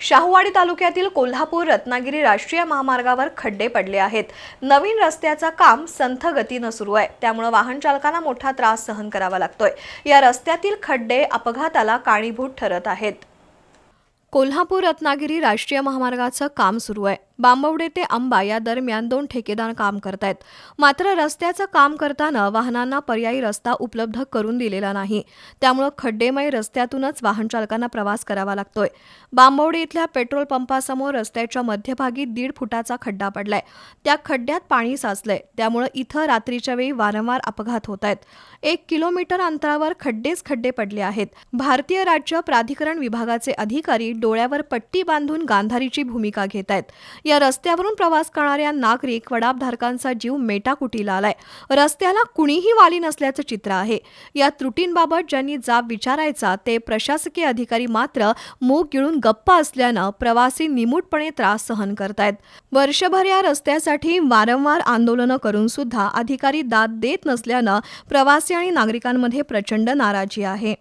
शाहूवाडी तालुक्यातील कोल्हापूर रत्नागिरी राष्ट्रीय महामार्गावर खड्डे पडले आहेत. नवीन रस्त्याचं काम संथ गतीनं सुरू आहे. त्यामुळे वाहन चालकांना मोठा त्रास सहन करावा लागतोय. या रस्त्यातील खड्डे अपघाताला कारणीभूत ठरत आहेत. कोल्हापूर रत्नागिरी राष्ट्रीय महामार्गाचं काम सुरू आहे. बांबवडे ते अंबा या दरम्यान दोन ठेकेदार काम करतायत. मात्र रस्त्याचं काम करताना वाहनांना पर्यायी रस्ता उपलब्ध करून दिलेला नाही. त्यामुळं खड्डेमय रस्त्यातूनच वाहन चालकांना प्रवास करावा लागतोय. बांबवडे इथल्या पेट्रोल पंपासमोर रस्त्याच्या मध्यभागी दीड फुटाचा खड्डा पडलाय. त्या खड्ड्यात पाणी साचलंय. त्यामुळे इथं रात्रीच्या वेळी वारंवार अपघात होत आहेत एक किलोमीटर अंतरावर खड्डेच खड्डे पडले आहेत. भारतीय राज्य प्राधिकरण विभागाचे अधिकारी डोळ्यावर पट्टी बांधून गांधारीची भूमिका घेत आहेत या रस्त्यावरून प्रवास करणाऱ्या नागरिक वडापधारकांचा जीव मेटाकुटीला आलाय. रस्त्याला कुणीही वाली नसल्याचं चित्र आहे. या त्रुटींबाबत ज्यांनी जाब विचारायचा ते प्रशासकीय अधिकारी मात्र मूग गिळून गप्प असल्यानं प्रवासी निमूटपणे त्रास सहन करतायत. वर्षभर या रस्त्यासाठी वारंवार आंदोलनं करून सुद्धा अधिकारी दाद देत नसल्यानं प्रवासी आणि नागरिकांमध्ये प्रचंड नाराजी आहे.